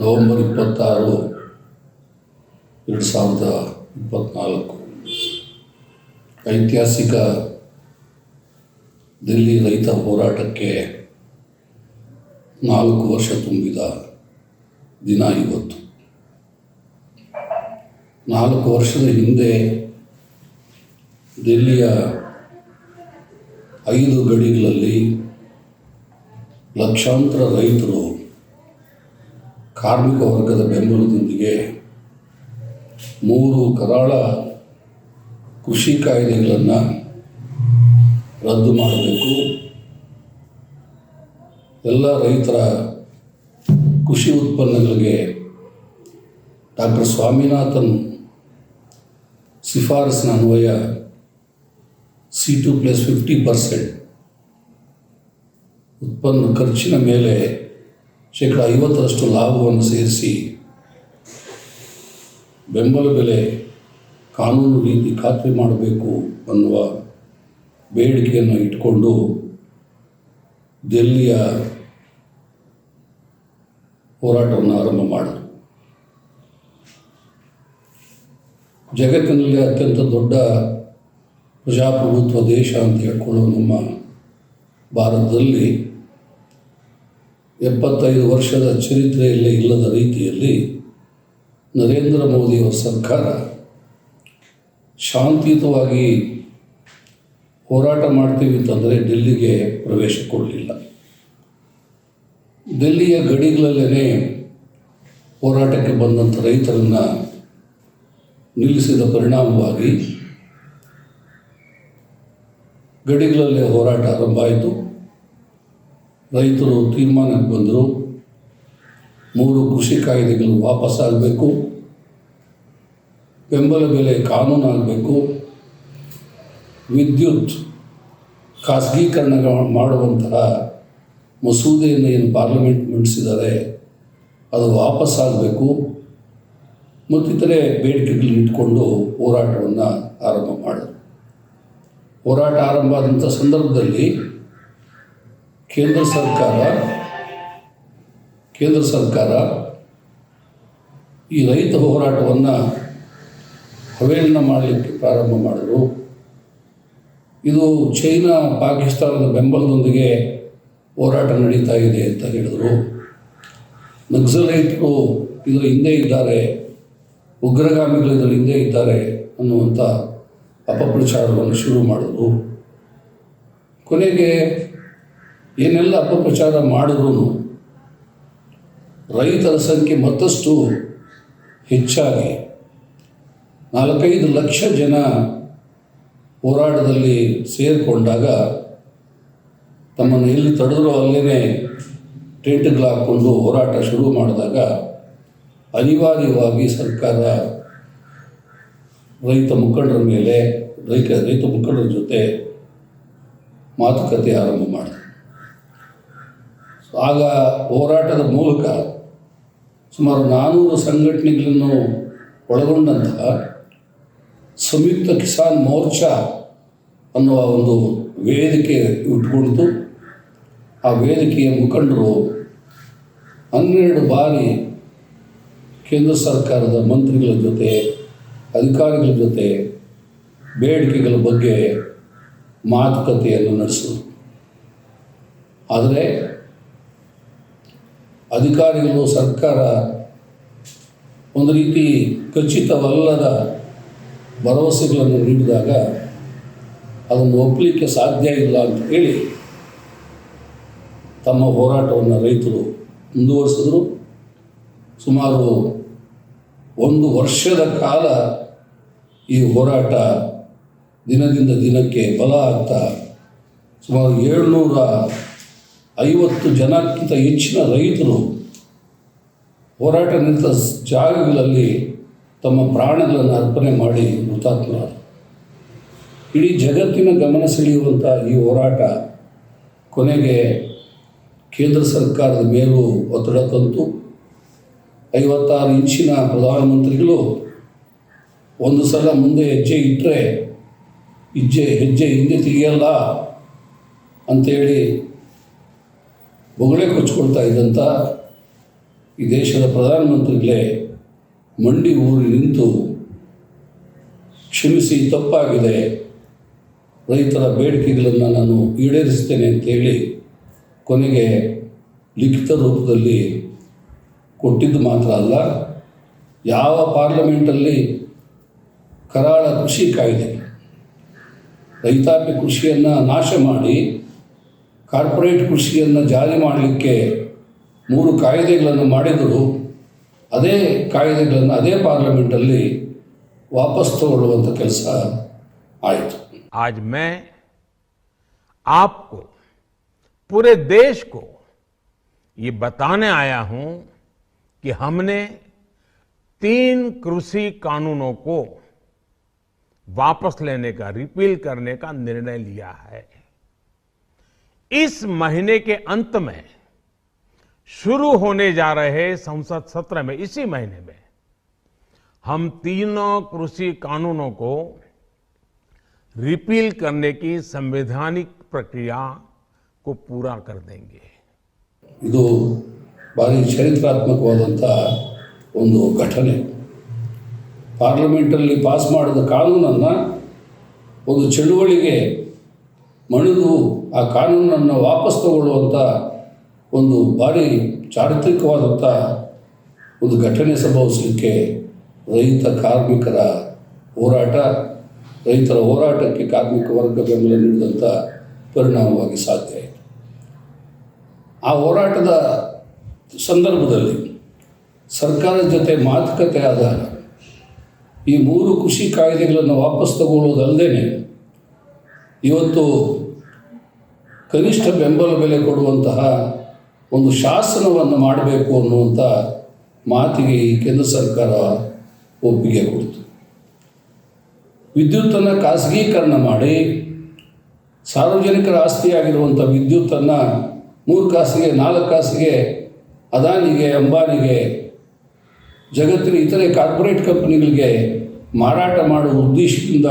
November ಇಪ್ಪತ್ತಾರು, ಎರಡು ಸಾವಿರದ ಇಪ್ಪತ್ನಾಲ್ಕು. ಐತಿಹಾಸಿಕ ದಿಲ್ಲಿ ರೈತ ಹೋರಾಟಕ್ಕೆ ನಾಲ್ಕು ವರ್ಷ ತುಂಬಿದ ದಿನ ಇವತ್ತು. ನಾಲ್ಕು ವರ್ಷದ ಹಿಂದೆ ದಿಲ್ಲಿಯ ಐದು ಗಡಿಗಳಲ್ಲಿ ಲಕ್ಷಾಂತರ ರೈತರು ಕಾರ್ಮಿಕ ವರ್ಗದ ಬೆಂಬಲದೊಂದಿಗೆ ಮೂರು ಕರಾಳ ಕೃಷಿ ಕಾಯ್ದೆಗಳನ್ನು ರದ್ದು ಮಾಡಬೇಕು. ಎಲ್ಲ ರೈತರ ಕೃಷಿ ಉತ್ಪನ್ನಗಳಿಗೆ ಡಾಕ್ಟರ್ ಸ್ವಾಮಿನಾಥನ್ ಶಿಫಾರಸಿನ ಅನ್ವಯ C two plus fifty percent ಉತ್ಪನ್ನ ಖರ್ಚಿನ ಮೇಲೆ ಶೇಕಡ ಐವತ್ತರಷ್ಟು ಲಾಭವನ್ನು ಸೇರಿಸಿ ಬೆಂಬಲ ಬೆಲೆ ಕಾನೂನು ರೀತಿ ಖಾತ್ರಿ ಮಾಡಬೇಕು ಅನ್ನುವ ಬೇಡಿಕೆಯನ್ನು ಇಟ್ಕೊಂಡು ದೆಲ್ಲಿಯ ಹೋರಾಟವನ್ನು ಆರಂಭ ಮಾಡಿದರು. ಜಗತ್ತಿನಲ್ಲಿ ಅತ್ಯಂತ ದೊಡ್ಡ ಪ್ರಜಾಪ್ರಭುತ್ವ ದೇಶ ಅಂತ ಹೇಳ್ಕೊಳ್ಳೋ ನಮ್ಮ ಭಾರತದಲ್ಲಿ ಎಪ್ಪತ್ತೈದು ವರ್ಷದ ಚರಿತ್ರೆಯಲ್ಲೇ ಇಲ್ಲದ ರೀತಿಯಲ್ಲಿ ನರೇಂದ್ರ ಮೋದಿಯವರ ಸರ್ಕಾರ ಶಾಂತಿಯುತವಾಗಿ ಹೋರಾಟ ಮಾಡ್ತೀವಿ ಅಂತಂದರೆ ಡೆಲ್ಲಿಗೆ ಪ್ರವೇಶ ಕೊಡಲಿಲ್ಲ. ಡೆಲ್ಲಿಯ ಗಡಿಗಳಲ್ಲೇ ಹೋರಾಟಕ್ಕೆ ಬಂದಂಥ ರೈತರನ್ನು ನಿಲ್ಲಿಸಿದ ಪರಿಣಾಮವಾಗಿ ಗಡಿಗಳಲ್ಲೇ ಹೋರಾಟ ಆರಂಭ ಆಯಿತು. ರೈತರು ತೀರ್ಮಾನಕ್ಕೆ ಬಂದರು. ಮೂರು ಕೃಷಿ ಕಾಯ್ದೆಗಳು ವಾಪಸ್ಸಾಗಬೇಕು ಬೆಂಬಲ ಬೆಲೆ ಕಾನೂನಾಗಬೇಕು ವಿದ್ಯುತ್ ಖಾಸಗೀಕರಣ ಮಾಡುವಂತಹ ಮಸೂದೆಯನ್ನು ಏನು ಪಾರ್ಲಿಮೆಂಟ್ ಮಂಡಿಸಿದ್ದಾರೆ ಅದು ವಾಪಸ್ಸಾಗಬೇಕು ಮತ್ತಿತರೆ ಬೇಡಿಕೆಗಳನ್ನ ಇಟ್ಕೊಂಡು ಹೋರಾಟವನ್ನು ಆರಂಭ ಮಾಡಿದರು ಹೋರಾಟ ಆರಂಭ ಆದಂಥ ಸಂದರ್ಭದಲ್ಲಿ ಕೇಂದ್ರ ಸರ್ಕಾರ ಕೇಂದ್ರ ಸರ್ಕಾರ ಈ ರೈತ ಹೋರಾಟವನ್ನು ಹವೇಳನ ಮಾಡಲಿಕ್ಕೆ ಪ್ರಾರಂಭ ಮಾಡಿದರು. ಇದು ಚೈನಾ, ಪಾಕಿಸ್ತಾನದ ಬೆಂಬಲದೊಂದಿಗೆ ಹೋರಾಟ ನಡೀತಾ ಇದೆ ಅಂತ ಹೇಳಿದರು. ನಕ್ಸಲೈಟ್ರು ಇದರ ಹಿಂದೆ ಇದ್ದಾರೆ, ಉಗ್ರಗಾಮಿಗಳು ಇದರ ಹಿಂದೆ ಇದ್ದಾರೆ ಅನ್ನುವಂಥ ಅಪಪ್ರಚಾರವನ್ನು ಶುರು ಮಾಡಿದ್ರು. ಕೊನೆಗೆ ಏನೆಲ್ಲ ಅಪಪ್ರಚಾರ ಮಾಡಿದ್ರು ರೈತರ ಸಂಖ್ಯೆ ಮತ್ತಷ್ಟು ಹೆಚ್ಚಾಗಿ ನಾಲ್ಕೈದು ಲಕ್ಷ ಜನ ಹೋರಾಟದಲ್ಲಿ ಸೇರಿಕೊಂಡಾಗ ತಮ್ಮನ್ನು ಎಲ್ಲಿ ತಡೆದ್ರೂ ಅಲ್ಲೇ ಟೆಂಟ್ಗಳು ಹಾಕ್ಕೊಂಡು ಹೋರಾಟ ಶುರು ಮಾಡಿದಾಗ ಅನಿವಾರ್ಯವಾಗಿ ಸರ್ಕಾರ ರೈತ ಮುಖಂಡರ ಮೇಲೆ ರೈತ ರೈತ ಮುಖಂಡರ ಜೊತೆ ಮಾತುಕತೆ ಆರಂಭ ಮಾಡಿದೆ ಆಗ ಹೋರಾಟದ ಮೂಲಕ ಸುಮಾರು ನಾನ್ನೂರು ಸಂಘಟನೆಗಳನ್ನು ಒಳಗೊಂಡಂತಹ ಸಂಯುಕ್ತ ಕಿಸಾನ್ ಮೋರ್ಚಾ ಅನ್ನುವ ಒಂದು ವೇದಿಕೆ ಇಟ್ಕೊಳ್ತು ಆ ವೇದಿಕೆಯ ಮುಖಂಡರು ಹನ್ನೆರಡು ಬಾರಿ ಕೇಂದ್ರ ಸರ್ಕಾರದ ಮಂತ್ರಿಗಳ ಜೊತೆ, ಅಧಿಕಾರಿಗಳ ಜೊತೆ ಬೇಡಿಕೆಗಳ ಬಗ್ಗೆ ಮಾತುಕತೆಯನ್ನು ನಡೆಸಿದರು. ಆದರೆ ಅಧಿಕಾರಿಗಳು, ಸರ್ಕಾರ ಒಂದು ರೀತಿ ಖಚಿತವಲ್ಲದ ಭರವಸೆಗಳನ್ನು ನೀಡಿದಾಗ ಅದನ್ನು ಒಪ್ಪಲಿಕ್ಕೆ ಸಾಧ್ಯ ಇಲ್ಲ ಅಂತ ಹೇಳಿ ತಮ್ಮ ಹೋರಾಟವನ್ನು ರೈತರು ಮುಂದುವರಿಸಿದ್ರು. ಸುಮಾರು ಒಂದು ವರ್ಷದ ಕಾಲ ಈ ಹೋರಾಟ ದಿನದಿಂದ ದಿನಕ್ಕೆ ಬಲ ಆಗ್ತಾ ಸುಮಾರು ಏಳ್ನೂರ ಐವತ್ತು ಜನಕ್ಕಿಂತ ಹೆಚ್ಚಿನ ರೈತರು ಹೋರಾಟ ನಿಂತ ಜಾಗಗಳಲ್ಲಿ ತಮ್ಮ ಪ್ರಾಣಗಳನ್ನು ಅರ್ಪಣೆ ಮಾಡಿ ಹುತಾತ್ಮರಾದರು. ಇಡೀ ಜಗತ್ತಿನ ಗಮನ ಸೆಳೆಯುವಂಥ ಈ ಹೋರಾಟ ಕೊನೆಗೆ ಕೇಂದ್ರ ಸರ್ಕಾರದ ಮೇಲೂ ಒತ್ತಡ ತಂತು. ಐವತ್ತಾರು ಇಂಚಿನ ಪ್ರಧಾನಮಂತ್ರಿಗಳು ಒಂದು ಸಲ ಮುಂದೆ ಹೆಜ್ಜೆ ಇಟ್ಟರೆ, ಹೆಜ್ಜೆ ಹೆಜ್ಜೆ ಹಿಂದೆ ತೆಗೆಯಲ್ಲ ಅಂಥೇಳಿ ಬೊಗಳೆ ಕೊಚ್ಕೊಳ್ತಾ ಇದ್ದಂಥ ಈ ದೇಶದ ಪ್ರಧಾನಮಂತ್ರಿಗಳೇ ಮಂಡಿ ಊರಿ ನಿಂತು ಕ್ಷಮಿಸಿ ತಪ್ಪಾಗಿದೆ. ರೈತರ ಬೇಡಿಕೆಗಳನ್ನು ನಾನು ಈಡೇರಿಸ್ತೇನೆ ಅಂತೇಳಿ ಕೊನೆಗೆ ಲಿಖಿತ ರೂಪದಲ್ಲಿ ಕೊಟ್ಟಿದ್ದು ಮಾತ್ರ ಅಲ್ಲ, ಯಾವ ಪಾರ್ಲಿಮೆಂಟಲ್ಲಿ ಕರಾಳ ಕೃಷಿ ಕಾಯ್ದೆ, ರೈತಾಪಿ ಕೃಷಿಯನ್ನು ನಾಶ ಮಾಡಿ ಕಾರ್ಪೊರೇಟ್ ಕೃಷಿಯನ್ನು ಜಾರಿ ಮಾಡಲಿಕ್ಕೆ ಮೂರು ಕಾಯ್ದೆಗಳನ್ನು ಮಾಡಿದರೂ ಅದೇ ಕಾಯ್ದೆಗಳನ್ನು ಅದೇ ಪಾರ್ಲಿಮೆಂಟಲ್ಲಿ ವಾಪಸ್ ತಗೊಳ್ಳುವಂಥ ಕೆಲಸ ಆಯಿತು आज मैं आपको पूरे देश को ये बताने आया हूं कि हमने तीन कृषि कानूनों को वापस लेने का रिपील करने का निर्णय लिया है इस महीने के अंत में शुरू होने जा रहे संसद सत्र में इसी महीने में हम तीनों कृषि कानूनों को रिपील करने की संवैधानिक प्रक्रिया को पूरा कर देंगे ಇದು ಭಾರಿ ಚರಿತ್ರಾತ್ಮಕವಾದಂಥ ಒಂದು ಘಟನೆ ಪಾರ್ಲಿಮೆಂಟಲ್ಲಿ ಪಾಸ್ ಮಾಡಿದ ಕಾನೂನನ್ನು ಒಂದು ಚಳುವಳಿಗೆ ಮಣಿದು ಆ ಕಾನೂನನ್ನು ವಾಪಸ್ ತಗೊಳ್ಳುವಂಥ ಒಂದು ಭಾರಿ ಚಾರಿತ್ರಿಕವಾದಂಥ ಒಂದು ಘಟನೆ ಸಂಭವಿಸಲಿಕ್ಕೆ ರೈತ ಕಾರ್ಮಿಕರ ಹೋರಾಟ, ರೈತರ ಹೋರಾಟಕ್ಕೆ ಕಾರ್ಮಿಕ ವರ್ಗ ಬೆಂಬಲ ನೀಡಿದಂಥ ಪರಿಣಾಮವಾಗಿ ಸಾಧ್ಯ ಆಯಿತು. ಆ ಹೋರಾಟದ ಸಂದರ್ಭದಲ್ಲಿ ಸರ್ಕಾರದ ಜೊತೆ ಮಾತುಕತೆ ಆದಾಗ ಈ ಮೂರು ಕೃಷಿ ಕಾಯ್ದೆಗಳನ್ನು ವಾಪಸ್ ತಗೊಳ್ಳೋದಲ್ಲದೆ ಇವತ್ತು ಕನಿಷ್ಠ ಬೆಂಬಲ ಬೆಲೆ ಕೊಡುವಂತಹ ಒಂದು ಶಾಸನವನ್ನು ಮಾಡಬೇಕು ಅನ್ನುವಂಥ ಮಾತಿಗೆ ಈ ಕೇಂದ್ರ ಸರ್ಕಾರ ಒಪ್ಪಿಗೆ ಕೊಡ್ತು. ವಿದ್ಯುತ್ತನ್ನು ಖಾಸಗೀಕರಣ ಮಾಡಿ ಸಾರ್ವಜನಿಕರ ಆಸ್ತಿಯಾಗಿರುವಂಥ ವಿದ್ಯುತ್ತನ್ನು ಮೂರು ಕಾಸಿಗೆ ನಾಲ್ಕು ಕಾಸಿಗೆ ಅದಾನಿಗೆ, ಅಂಬಾನಿಗೆ, ಜಗತ್ತಿನ ಇತರೆ ಕಾರ್ಪೊರೇಟ್ ಕಂಪನಿಗಳಿಗೆ ಮಾರಾಟ ಮಾಡುವ ಉದ್ದೇಶದಿಂದ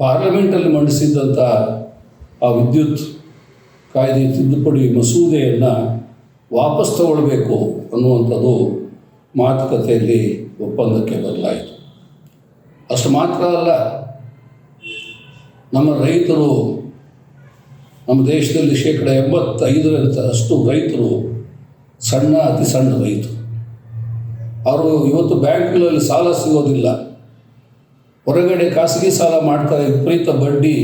ಪಾರ್ಲಿಮೆಂಟಲ್ಲಿ ಮಂಡಿಸಿದ್ದಂಥ ಆ ವಿದ್ಯುತ್ ಕಾಯ್ದೆ ತಿದ್ದುಪಡಿ ಮಸೂದೆಯನ್ನು ವಾಪಸ್ ತಗೊಳ್ಬೇಕು ಅನ್ನುವಂಥದ್ದು ಮಾತುಕತೆಯಲ್ಲಿ ಒಪ್ಪಂದಕ್ಕೆ ಬದಲಾಯಿತು ಅಷ್ಟು ಮಾತ್ರ ಅಲ್ಲ, ನಮ್ಮ ರೈತರು, ನಮ್ಮ ದೇಶದಲ್ಲಿ ಶೇಕಡ ಎಂಬತ್ತೈದರಂತ ಅಷ್ಟು ರೈತರು ಸಣ್ಣ ಅತಿ ಸಣ್ಣ ರೈತರು. ಅವರು ಇವತ್ತು ಬ್ಯಾಂಕ್ಗಳಲ್ಲಿ ಸಾಲ ಸಿಗೋದಿಲ್ಲ. ಹೊರಗಡೆ ಖಾಸಗಿ ಸಾಲ ಮಾಡ್ತಾರೆ ವಿಪರೀತ ಬಡ್ಡಿ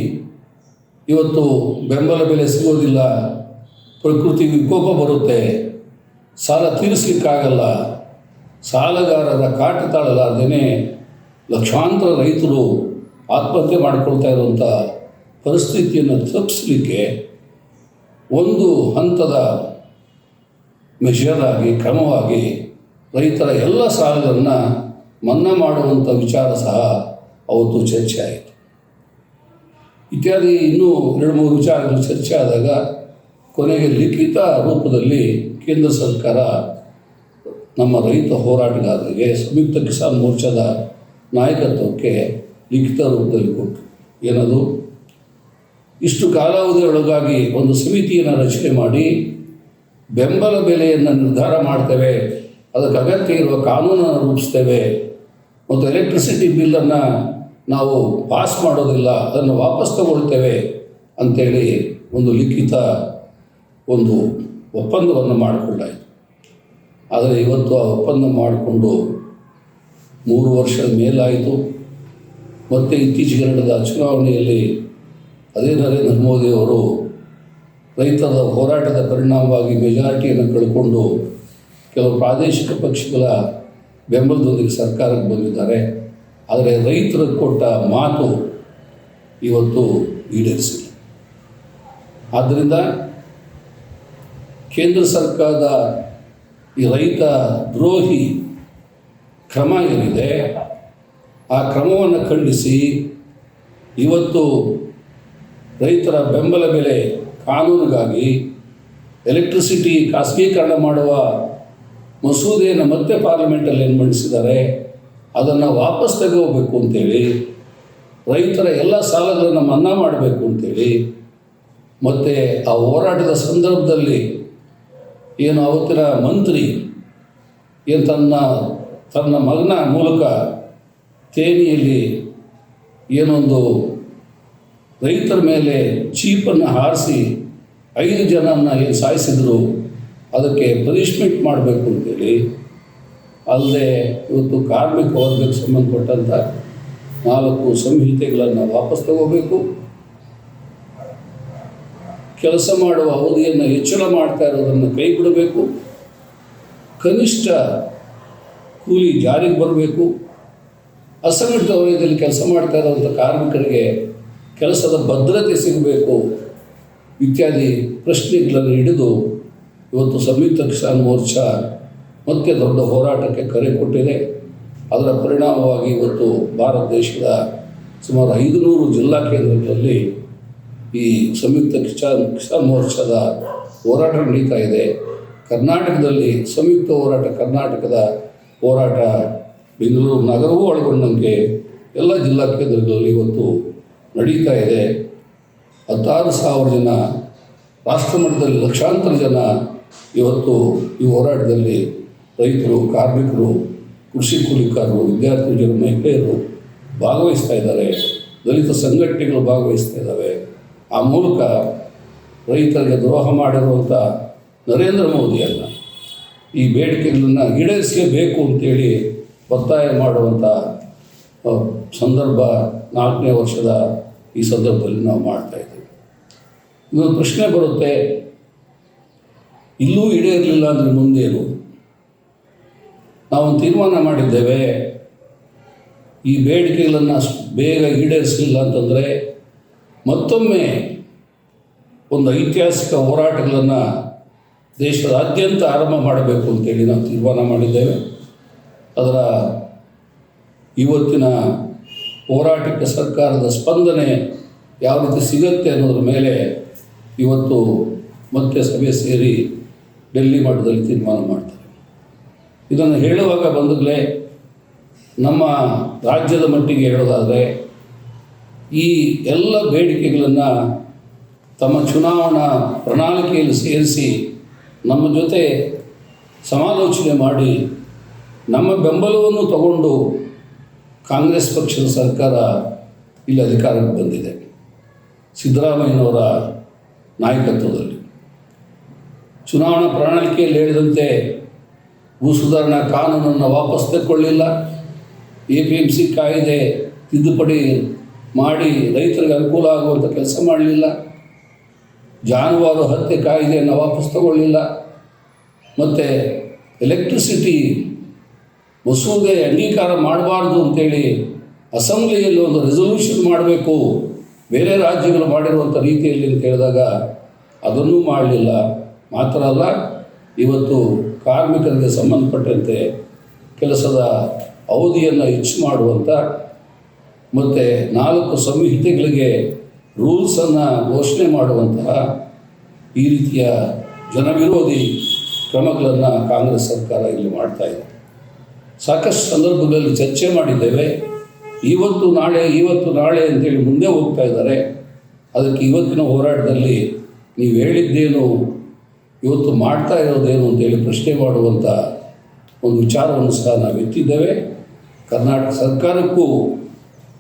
ಇವತ್ತು ಬೆಂಬಲ ಬೆಲೆ ಸಿಗೋದಿಲ್ಲ ಪ್ರಕೃತಿ ವಿಕೋಪ ಬರುತ್ತೆ, ಸಾಲ ತೀರಿಸಲಿಕ್ಕಾಗಲ್ಲ, ಸಾಲಗಾರರ ಕಾಟ ತಾಳಲಾರ್ದೇ ಲಕ್ಷಾಂತರ ರೈತರು ಆತ್ಮಹತ್ಯೆ ಮಾಡಿಕೊಳ್ತಾ ಇರುವಂಥ ಪರಿಸ್ಥಿತಿಯನ್ನು ತಪ್ಪಿಸಲಿಕ್ಕೆ ಒಂದು ಹಂತದ ಮೆಷರ್ ಆಗಿ, ಕ್ರಮವಾಗಿ ರೈತರ ಎಲ್ಲ ಸಾಲಗಳನ್ನು ಮನ್ನಾ ಮಾಡುವಂಥ ವಿಚಾರ ಸಹ ಅವತ್ತು ಚರ್ಚೆ ಆಯಿತು. ಇತ್ಯಾದಿ ಇನ್ನೂ ಎರಡು ಮೂರು ವಿಚಾರಗಳು ಚರ್ಚೆ ಆದಾಗ ಕೊನೆಗೆ ಲಿಖಿತ ರೂಪದಲ್ಲಿ ಕೇಂದ್ರ ಸರ್ಕಾರ ನಮ್ಮ ರೈತ ಹೋರಾಟಗಾರರಿಗೆ ಸಂಯುಕ್ತ ಕಿಸಾನ್ ಮೋರ್ಚಾದ ನಾಯಕತ್ವಕ್ಕೆ ಲಿಖಿತ ರೂಪದಲ್ಲಿ ಕೊಟ್ಟು ಏನದು? ಇಷ್ಟು ಕಾಲಾವಧಿಯೊಳಗಾಗಿ ಒಂದು ಸಮಿತಿಯನ್ನು ರಚನೆ ಮಾಡಿ ಬೆಂಬಲ ಬೆಲೆಯನ್ನು ನಿರ್ಧಾರ ಮಾಡ್ತೇವೆ, ಅದಕ್ಕೆ ಅಗತ್ಯ ಇರುವ ಕಾನೂನನ್ನು ರೂಪಿಸ್ತೇವೆ ಮತ್ತು ಎಲೆಕ್ಟ್ರಿಸಿಟಿ ಬಿಲ್ಲನ್ನು ನಾವು ಪಾಸ್ ಮಾಡೋದಿಲ್ಲ, ಅದನ್ನು ವಾಪಸ್ ತಗೊಳ್ತೇವೆ ಅಂಥೇಳಿ ಒಂದು ಲಿಖಿತ ಒಂದು ಒಪ್ಪಂದವನ್ನು ಮಾಡಿಕೊಂಡಾಯಿತು. ಆದರೆ ಇವತ್ತು ಆ ಒಪ್ಪಂದ ಮಾಡಿಕೊಂಡು ಮೂರು ವರ್ಷದ ಮೇಲಾಯಿತು. ಮತ್ತು ಇತ್ತೀಚೆಗೆ ನಡೆದ ಚುನಾವಣೆಯಲ್ಲಿ ಅದೇ ನರೇಂದ್ರ ಮೋದಿಯವರು ರೈತರ ಹೋರಾಟದ ಪರಿಣಾಮವಾಗಿ ಮೆಜಾರಿಟಿಯನ್ನು ಕಳ್ಕೊಂಡು ಕೆಲವು ಪ್ರಾದೇಶಿಕ ಪಕ್ಷಗಳ ಬೆಂಬಲದೊಂದಿಗೆ ಸರ್ಕಾರಕ್ಕೆ ಬಂದಿದ್ದಾರೆ. ಆದರೆ ರೈತರು ಕೊಟ್ಟ ಮಾತು ಇವತ್ತು ಈಡೇರಿಸಿಲ್ಲ. ಆದ್ದರಿಂದ ಕೇಂದ್ರ ಸರ್ಕಾರದ ಈ ರೈತ ದ್ರೋಹಿ ಕ್ರಮ ಏನಿದೆ, ಆ ಕ್ರಮವನ್ನು ಖಂಡಿಸಿ ಇವತ್ತು ರೈತರ ಬೆಂಬಲ ಬೆಲೆ ಕಾನೂನಿಗಾಗಿ ಎಲೆಕ್ಟ್ರಿಸಿಟಿ ಖಾಸಗೀಕರಣ ಮಾಡುವ ಮಸೂದೆಯನ್ನು ಮತ್ತೆ ಪಾರ್ಲಿಮೆಂಟಲ್ಲಿ ಏನು ಮಂಡಿಸಿದ್ದಾರೆ ಅದನ್ನು ವಾಪಸ್ ತಗೋಬೇಕು ಅಂತೇಳಿ ರೈತರ ಎಲ್ಲ ಸಾಲಗಳನ್ನು ಮನ್ನಾ ಮಾಡಬೇಕು ಅಂತೇಳಿ ಮತ್ತು ಆ ಹೋರಾಟದ ಸಂದರ್ಭದಲ್ಲಿ ಏನು ಅವತ್ತಿನ ಮಂತ್ರಿ ಏನು ತನ್ನ ತನ್ನ ಮಗನ ಮೂಲಕ ತೇನಿಯಲ್ಲಿ ಏನೊಂದು ರೈತರ ಮೇಲೆ ಚೀಪನ್ನು ಹಾರಿಸಿ ಐದು ಜನನ ಏನು ಸಾಯಿಸಿದ್ರು, ಅದಕ್ಕೆ ಪನಿಷ್ಮೆಂಟ್ ಮಾಡಬೇಕು ಅಂತೇಳಿ ಅಲ್ಲದೆ ಇವತ್ತು ಕಾರ್ಮಿಕ ವರ್ಗಕ್ಕೆ ಸಂಬಂಧಪಟ್ಟಂಥ ನಾಲ್ಕು ಸಂಹಿತೆಗಳನ್ನು ವಾಪಸ್ ತಗೋಬೇಕು. ಕೆಲಸ ಮಾಡುವ ಅವಧಿಯನ್ನು ಹೆಚ್ಚಳ ಮಾಡ್ತಾ ಇರೋದನ್ನು ಕೈ ಬಿಡಬೇಕು ಕನಿಷ್ಠ ಕೂಲಿ ಜಾರಿಗೆ ಬರಬೇಕು. ಅಸಂಘಟಿತ ವಲಯದಲ್ಲಿ ಕೆಲಸ ಮಾಡ್ತಾ ಇರುವಂಥ ಕಾರ್ಮಿಕರಿಗೆ ಕೆಲಸದ ಭದ್ರತೆ ಸಿಗಬೇಕು ಇತ್ಯಾದಿ ಪ್ರಶ್ನೆಗಳನ್ನು ಹಿಡಿದು ಇವತ್ತು ಸಂಯುಕ್ತ ಕಿಸಾನ್ ಮೋರ್ಚಾ ಮತ್ತೆ ದೊಡ್ಡ ಹೋರಾಟಕ್ಕೆ ಕರೆ ಕೊಟ್ಟಿದೆ. ಅದರ ಪರಿಣಾಮವಾಗಿ ಇವತ್ತು ಭಾರತ ದೇಶದ ಸುಮಾರು ಐದುನೂರು ಜಿಲ್ಲಾ ಕೇಂದ್ರಗಳಲ್ಲಿ ಈ ಸಂಯುಕ್ತ ಕಿಸಾನ್ ಕಿಸಾನ್ ಮೋರ್ಚಾದ ಹೋರಾಟ ನಡೀತಾ ಇದೆ. ಕರ್ನಾಟಕದಲ್ಲಿ ಸಂಯುಕ್ತ ಹೋರಾಟ, ಕರ್ನಾಟಕದ ಹೋರಾಟ ಬೆಂಗಳೂರು ನಗರವೂ ಒಳಗೊಂಡಂಗೆ ಎಲ್ಲ ಜಿಲ್ಲಾ ಕೇಂದ್ರಗಳಲ್ಲಿ ಇವತ್ತು ನಡೀತಾ ಇದೆ. ಹತ್ತಾರು ಸಾವಿರ ಜನ ರಾಷ್ಟ್ರಮಟ್ಟದಲ್ಲಿ ಲಕ್ಷಾಂತರ ಜನ ಇವತ್ತು ಈ ಹೋರಾಟದಲ್ಲಿ ರೈತರು, ಕಾರ್ಮಿಕರು, ಕೃಷಿ ಕೂಲಿಕಾರರು ವಿದ್ಯಾರ್ಥಿ ಜನ ಮಹಿಳೆಯರು ಭಾಗವಹಿಸ್ತಾ ಇದ್ದಾರೆ. ದಲಿತ ಸಂಘಟನೆಗಳು ಭಾಗವಹಿಸ್ತಾ ಇದ್ದಾವೆ. ಆ ಮೂಲಕ ರೈತರಿಗೆ ದ್ರೋಹ ಮಾಡಿರುವಂಥ ನರೇಂದ್ರ ಮೋದಿಯಲ್ಲ ಈ ಬೇಡಿಕೆಗಳನ್ನು ಈಡೇರಿಸಲೇಬೇಕು ಅಂತೇಳಿ ಒತ್ತಾಯ ಮಾಡುವಂಥ ಸಂದರ್ಭ ನಾಲ್ಕನೇ ವರ್ಷದ ಈ ಸಂದರ್ಭದಲ್ಲಿ ನಾವು ಮಾಡ್ತಾ ಇದ್ದೀವಿ. ಇನ್ನೊಂದು ಪ್ರಶ್ನೆ ಬರುತ್ತೆ. ಇಲ್ಲೂ ಈಡೇರಲಿಲ್ಲ ಅಂದರೆ ಮುಂದೇನು? ನಾವೊಂದು ತೀರ್ಮಾನ ಮಾಡಿದ್ದೇವೆ. ಈ ಬೇಡಿಕೆಗಳನ್ನು ಬೇಗ ಈಡೇರಿಸಲಿಲ್ಲ ಅಂತಂದರೆ ಮತ್ತೊಮ್ಮೆ ಒಂದು ಐತಿಹಾಸಿಕ ಹೋರಾಟಗಳನ್ನು ದೇಶದಾದ್ಯಂತ ಆರಂಭ ಮಾಡಬೇಕು ಅಂತೇಳಿ ನಾವು ತೀರ್ಮಾನ ಮಾಡಿದ್ದೇವೆ. ಅದರ ಇವತ್ತಿನ ಹೋರಾಟಕ್ಕೆ ಸರ್ಕಾರದ ಸ್ಪಂದನೆ ಯಾವ ರೀತಿ ಸಿಗುತ್ತೆ ಅನ್ನೋದ್ರ ಮೇಲೆ ಇವತ್ತು ಮತ್ತೆ ಸಭೆ ಸೇರಿ ಡೆಲ್ಲಿ ಮಟ್ಟದಲ್ಲಿ ತೀರ್ಮಾನ ಮಾಡ್ತಾರೆ ಇದನ್ನು ಹೇಳುವಾಗ ಬಂದಾಗಲೇ ನಮ್ಮ ರಾಜ್ಯದ ಮಟ್ಟಿಗೆ ಹೇಳೋದಾದರೆ, ಈ ಎಲ್ಲ ಬೇಡಿಕೆಗಳನ್ನು ತಮ್ಮ ಚುನಾವಣಾ ಪ್ರಣಾಳಿಕೆಯಲ್ಲಿ ಸೇರಿಸಿ ನಮ್ಮ ಜೊತೆ ಸಮಾಲೋಚನೆ ಮಾಡಿ ನಮ್ಮ ಬೆಂಬಲವನ್ನು ತಗೊಂಡು ಕಾಂಗ್ರೆಸ್ ಪಕ್ಷದ ಸರ್ಕಾರ ಇಲ್ಲಿ ಅಧಿಕಾರಕ್ಕೆ ಬಂದಿದೆ. ಸಿದ್ದರಾಮಯ್ಯನವರ ನಾಯಕತ್ವದಲ್ಲಿ. ಚುನಾವಣಾ ಪ್ರಣಾಳಿಕೆಯಲ್ಲಿ ಹೇಳಿದಂತೆ ಭೂ ಸುಧಾರಣಾ ಕಾನೂನನ್ನು ವಾಪಸ್ ತೆಕ್ಕೊಳ್ಳಿಲ್ಲ. ಎ ಪಿ ಎಂ ಸಿ ಕಾಯ್ದೆ ತಿದ್ದುಪಡಿ ಮಾಡಿ ರೈತರಿಗೆ ಅನುಕೂಲ ಆಗುವಂಥ ಕೆಲಸ ಮಾಡಲಿಲ್ಲ. ಜಾನುವಾರು ಹತ್ಯೆ ಕಾಯ್ದೆಯನ್ನು ವಾಪಸ್ ತಗೊಳ್ಳಿಲ್ಲ. ಮತ್ತು ಎಲೆಕ್ಟ್ರಿಸಿಟಿ ಮಸೂದೆ ಅಂಗೀಕಾರ ಮಾಡಬಾರ್ದು ಅಂತೇಳಿ ಅಸೆಂಬ್ಲಿಯಲ್ಲಿ ಒಂದು ರೆಸೊಲ್ಯೂಷನ್ ಮಾಡಬೇಕು, ಬೇರೆ ರಾಜ್ಯಗಳು ಮಾಡಿರುವಂಥ ರೀತಿಯಲ್ಲಿ ಅಂತ ಹೇಳಿದಾಗ ಅದನ್ನೂ ಮಾಡಲಿಲ್ಲ. ಮಾತ್ರ ಅಲ್ಲ, ಇವತ್ತು ಕಾರ್ಮಿಕರಿಗೆ ಸಂಬಂಧಪಟ್ಟಂತೆ ಕೆಲಸದ ಅವಧಿಯನ್ನು ಹೆಚ್ಚು ಮಾಡುವಂಥ ಮತ್ತು ನಾಲ್ಕು ಸಂಹಿತೆಗಳಿಗೆ ರೂಲ್ಸನ್ನು ಘೋಷಣೆ ಮಾಡುವಂತಹ ಈ ರೀತಿಯ ಜನವಿರೋಧಿ ಕ್ರಮಗಳನ್ನು ಕಾಂಗ್ರೆಸ್ ಸರ್ಕಾರ ಇಲ್ಲಿ ಮಾಡ್ತಾ ಇದೆ. ಸಾಕಷ್ಟು ಸಂದರ್ಭದಲ್ಲಿ ಚರ್ಚೆ ಮಾಡಿದ್ದೇವೆ. ಇವತ್ತು ನಾಳೆ ಇವತ್ತು ನಾಳೆ ಅಂತೇಳಿ ಮುಂದೆ ಹೋಗ್ತಾ ಇದ್ದಾರೆ. ಅದಕ್ಕೆ ಇವತ್ತಿನ ಹೋರಾಟದಲ್ಲಿ ನೀವು ಹೇಳಿದ್ದೇನು ಇವತ್ತು ಮಾಡ್ತಾ ಇರೋದೇನು ಅಂತೇಳಿ ಪ್ರಶ್ನೆ ಮಾಡುವಂಥ ಒಂದು ವಿಚಾರವನ್ನು ಸಹ ನಾವು ಎತ್ತಿದ್ದೇವೆ. ಕರ್ನಾಟಕ ಸರ್ಕಾರಕ್ಕೂ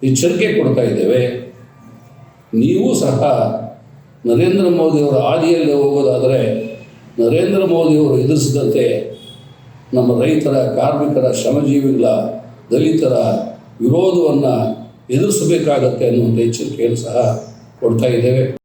ಎಚ್ಚರಿಕೆ ಕೊಡ್ತಾ ಇದ್ದೇವೆ. ನೀವು ಸಹ ನರೇಂದ್ರ ಮೋದಿಯವರ ಹಾದಿಯಲ್ಲಿ ಹೋಗೋದಾದರೆ ನರೇಂದ್ರ ಮೋದಿಯವರು ಎದುರಿಸಿದಂತೆ ನಮ್ಮ ರೈತರ, ಕಾರ್ಮಿಕರ, ಶ್ರಮಜೀವಿಗಳ, ದಲಿತರ ವಿರೋಧವನ್ನು ಎದುರಿಸಬೇಕಾಗತ್ತೆ ಅನ್ನುವಂಥ ಎಚ್ಚರಿಕೆಯನ್ನು ಸಹ ಕೊಡ್ತಾ ಇದ್ದೇವೆ.